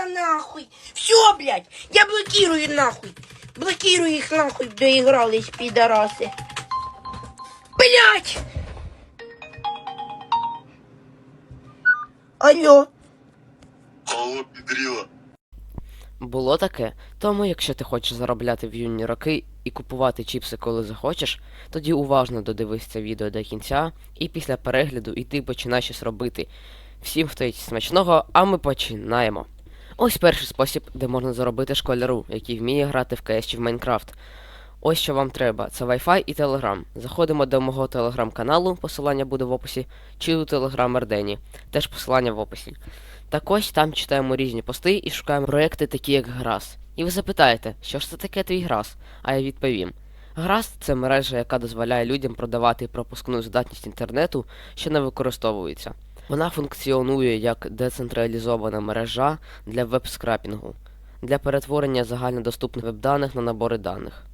Ладно, нахуй. Все, блядь, я блокирую нахуй. Блокирую их нахуй, доигрались, пидорасы. Блядь! Алло. Алло, підріла. Було таке. Тому, якщо ти хочеш заробляти в юні роки і купувати чіпси, коли захочеш, тоді уважно додивись це відео до кінця, і після перегляду ти починай щось робити. Всім хто смачного, а ми починаємо. Ось перший спосіб, де можна заробити школяру, який вміє грати в CS чи в Майнкрафт. Ось що вам треба: це Wi-Fi і Telegram. Заходимо до мого телеграм-каналу, посилання буде в описі, чи у Telegram Ердені, теж посилання в описі. Так ось там читаємо різні пости і шукаємо проекти, такі як Грас. І ви запитаєте, що ж це таке твій Грас? А я відповім. Грас це мережа, яка дозволяє людям продавати пропускну здатність інтернету, що не використовується. Вона функціонує як децентралізована мережа для веб-скрапінгу, для перетворення загальнодоступних веб-даних на набори даних,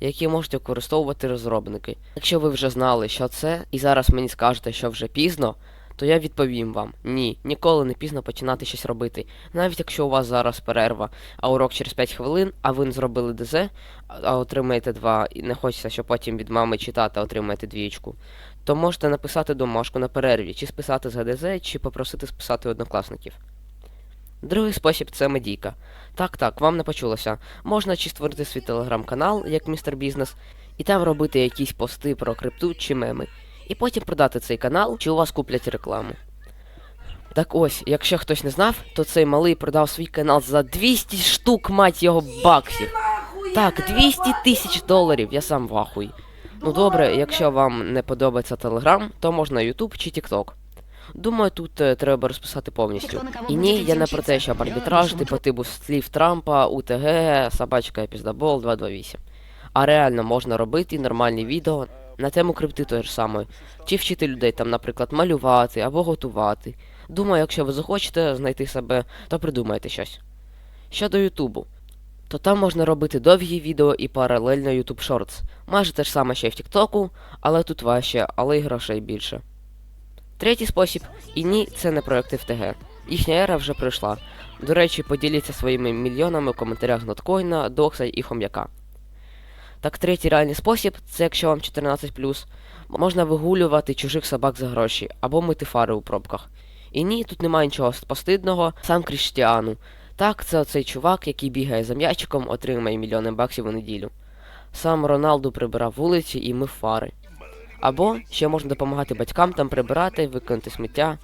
які можуть використовувати розробники. Якщо ви вже знали, що це, і зараз мені скажете, що вже пізно, то я відповім вам: ні, ніколи не пізно починати щось робити. Навіть якщо у вас зараз перерва, а урок через 5 хвилин, а ви не зробили ДЗ, а- отримаєте 2, і не хочеться, щоб потім від мами читати, отримаєте двічку, то можете написати домашку на перерві, чи списати з ГДЗ, чи попросити списати однокласників. Другий спосіб це медійка. Так, так, вам не почулося. Можна чи створити свій телеграм-канал, як містер Бізнес, і там робити якісь пости про крипту чи меми і потім продати цей канал, чи у вас куплять рекламу. Так ось, якщо хтось не знав, то цей малий продав свій канал за 200 штук, мать його, баксів. Так, 200 тисяч доларів, я сам в ахуї. Ну добре, якщо вам не подобається Телеграм, то можна Ютуб чи Тікток. Думаю, тут е, треба розписати повністю. І ні, я не про те, щоб арбітраж, типу типу слів Трампа, УТГ, собачка піздабол 228. А реально можна робити нормальні відео на тему крипти той ж самої. Чи вчити людей там, наприклад, малювати або готувати. Думаю, якщо ви захочете знайти себе, то придумайте щось. Щодо Ютубу, то там можна робити довгі відео і паралельно YouTube Shorts. Майже те ж саме, що й в Тіктоку, але тут важче, але й грошей більше. Третій спосіб, і ні, це не проекти ТГ. Їхня ера вже пройшла. До речі, поділіться своїми мільйонами в коментарях Ноткоїна, Докса і Хом'яка. Так, третій реальний спосіб, це якщо вам 14, можна вигулювати чужих собак за гроші або мити фари у пробках. І ні, тут немає нічого постидного, сам Кріштіану. Так, це оцей чувак, який бігає за м'ячиком, отримає мільйони баксів у неділю. Сам Роналду прибирав вулиці і мив фари. Або ще можна допомагати батькам там прибирати, виконати сміття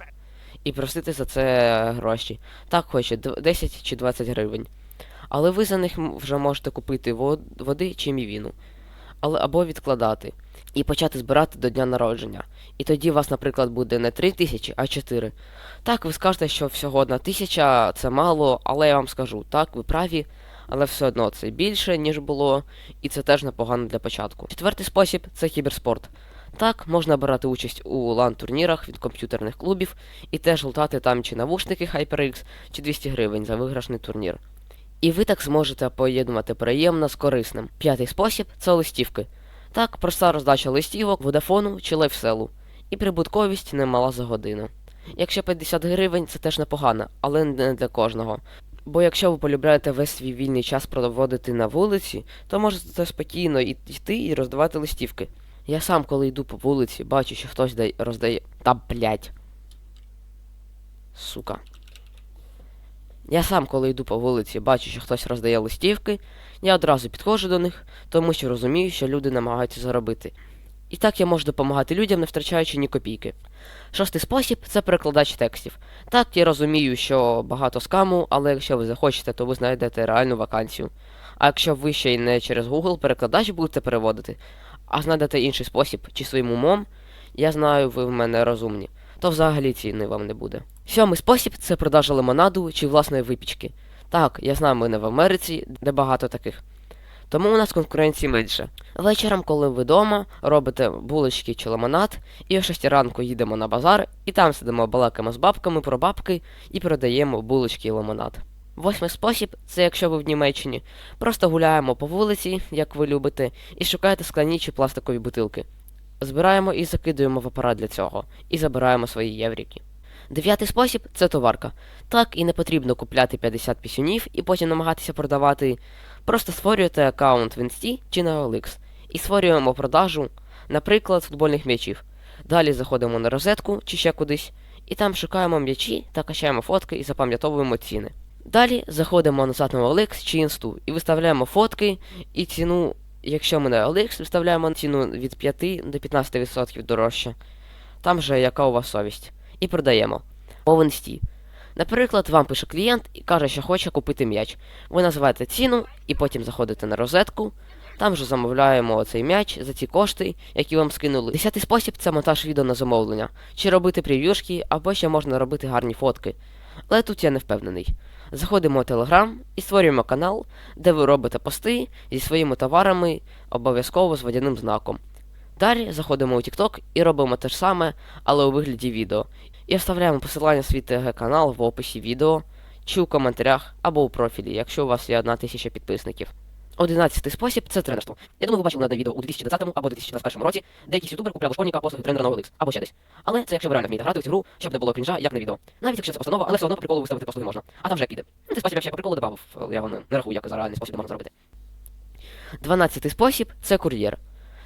і просити за це гроші. Так хоче 10 чи 20 гривень. Але ви за них вже можете купити води чи мівіну. Але або відкладати і почати збирати до дня народження. І тоді у вас, наприклад, буде не 3 тисячі, а 4. Так, ви скажете, що всього одна тисяча це мало, але я вам скажу, так, ви праві, але все одно це більше, ніж було, і це теж непогано для початку. Четвертий спосіб це кіберспорт. Так, можна брати участь у лан-турнірах від комп'ютерних клубів і теж лутати там чи навушники HyperX, чи 200 гривень за виграшний турнір. І ви так зможете поєднувати приємно з корисним. П'ятий спосіб це листівки. Так, проста роздача листівок, водафону чи лайфселу. І прибутковість немала за годину. Якщо 50 гривень, це теж непогано, але не для кожного. Бо якщо ви полюбляєте весь свій вільний час проводити на вулиці, то можете спокійно йти і роздавати листівки. Я сам, коли йду по вулиці, бачу, що хтось роздає. Та блять. Сука. Я сам, коли йду по вулиці, бачу, що хтось роздає листівки, я одразу підходжу до них, тому що розумію, що люди намагаються заробити. І так я можу допомагати людям, не втрачаючи ні копійки. Шостий спосіб це перекладач текстів. Так, я розумію, що багато скаму, але якщо ви захочете, то ви знайдете реальну вакансію. А якщо ви ще й не через Google перекладач будете переводити, а знайдете інший спосіб чи своїм умом, я знаю, ви в мене розумні, то взагалі ціни вам не буде. Сьомий спосіб це продажа лимонаду чи власної випічки. Так, я знаю, ми не в Америці, де багато таких. Тому у нас конкуренції менше. Вечором, коли ви вдома, робите булочки чи лимонад, і о 6 ранку їдемо на базар, і там сидимо балакаємо з бабками про бабки і продаємо булочки і лимонад. Восьмий спосіб це якщо ви в Німеччині. Просто гуляємо по вулиці, як ви любите, і шукаєте скляні чи пластикові бутилки. Збираємо і закидуємо в апарат для цього, і забираємо свої євріки. Дев'ятий спосіб це товарка. Так і не потрібно купляти 50 пісюнів і потім намагатися продавати. Просто створюєте аккаунт в Інсті чи на OLX і створюємо продажу, наприклад, футбольних м'ячів. Далі заходимо на розетку чи ще кудись, і там шукаємо м'ячі та качаємо фотки і запам'ятовуємо ціни. Далі заходимо назад на OLX чи інсту і виставляємо фотки і ціну, якщо ми на OLX виставляємо ціну від 5 до 15% дорожче. Там же яка у вас совість. І продаємо. По. Наприклад, вам пише клієнт і каже, що хоче купити м'яч. Ви називаєте ціну і потім заходите на розетку. Там же замовляємо цей м'яч за ті кошти, які вам скинули. Десятий спосіб це монтаж відео на замовлення, чи робити прев'юшки, або ще можна робити гарні фотки. Але тут я не впевнений. Заходимо у Telegram і створюємо канал, де ви робите пости зі своїми товарами, обов'язково з водяним знаком. Далі заходимо у TikTok і робимо те ж саме, але у вигляді відео. І вставляємо посилання свій ТГ канал в описі відео, чи у коментарях, або у профілі, якщо у вас є одна тисяча підписників. Одинадцятий спосіб це тренерство. Я думаю, ви бачили на відео у 2020 або 2021 році, де ютубер купляв у школьника послуги тренера на OLX, або ще десь. Але це якщо ви реально вмієте грати в цю гру, щоб не було крінжа, як на відео. Навіть якщо це постанова, але все одно приколу виставити послуги можна. А там вже піде. Ну, Цей спосіб я приколу додав, я не, не рахую, як за реальний спосіб можна зробити. Дванадцятий спосіб це кур'єр.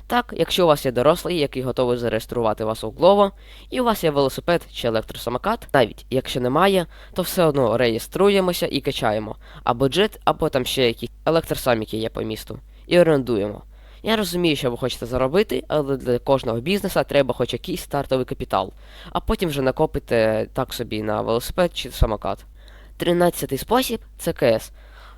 Так, якщо у вас є дорослий, який готовий зареєструвати вас у Glovo, і у вас є велосипед чи електросамокат, навіть якщо немає, то все одно реєструємося і качаємо. Або джет, або там ще якісь електросаміки є по місту. І орендуємо. Я розумію, що ви хочете заробити, але для кожного бізнеса треба хоч якийсь стартовий капітал, а потім вже накопите так собі на велосипед чи самокат. Тринадцятий спосіб це КС.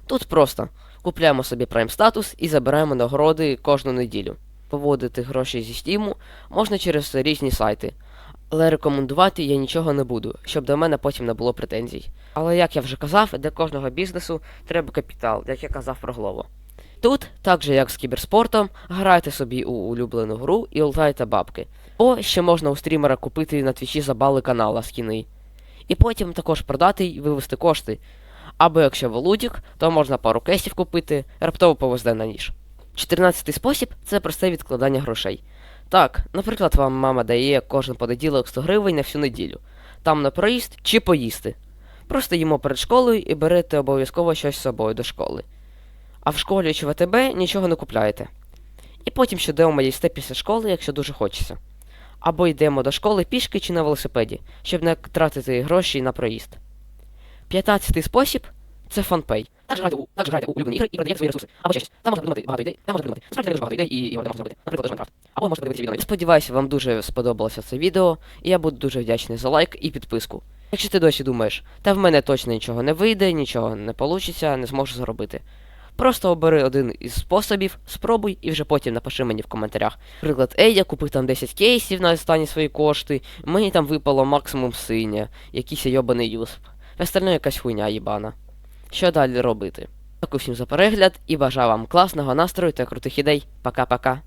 Тут просто купляємо собі прайм статус і забираємо нагороди кожну неділю. Поводити гроші зі стіму можна через різні сайти. Але рекомендувати я нічого не буду, щоб до мене потім не було претензій. Але як я вже казав, для кожного бізнесу треба капітал, як я казав про Глово. Тут, так же як з кіберспортом, грайте собі у улюблену гру і лутайте бабки. О, ще можна у стрімера купити на твічі за бали канала скіни. І потім також продати і вивести кошти. Або якщо ви лудік, то можна пару кесів купити, раптово повезде на ніж. Чотирнадцятий спосіб це просте відкладання грошей. Так, наприклад, вам мама дає кожен понеділок 100 гривень на всю неділю. Там на проїзд чи поїсти. Просто їмо перед школою і берете обов'язково щось з собою до школи. А в школі чи ВТБ нічого не купляєте. І потім вдома їсте після школи, якщо дуже хочеться. Або йдемо до школи пішки чи на велосипеді, щоб не тратити гроші на проїзд. П'ятнадцятий спосіб це фанпей. Так же грайте у так же грайте у улюблені ігри і продаєте свої ресурси. Або ще щось. Там можна придумати багато ідей, там можна придумати. Насправді дуже багато ідей і його можна зробити. Наприклад, Майнкрафт. Або можете подивитися відео. Сподіваюся, вам дуже сподобалося це відео, і я буду дуже вдячний за лайк і підписку. Якщо ти досі думаєш, та в мене точно нічого не вийде, нічого не получиться, не зможу зробити. Просто обери один із способів, спробуй і вже потім напиши мені в коментарях. Наприклад, ей, я купив там 10 кейсів на останні свої кошти, мені там випало максимум синя, якийсь йобаний юсп. Остальне якась хуйня їбана. Що далі робити? Дякую всім за перегляд і бажаю вам класного настрою та крутих ідей. Пока-пока.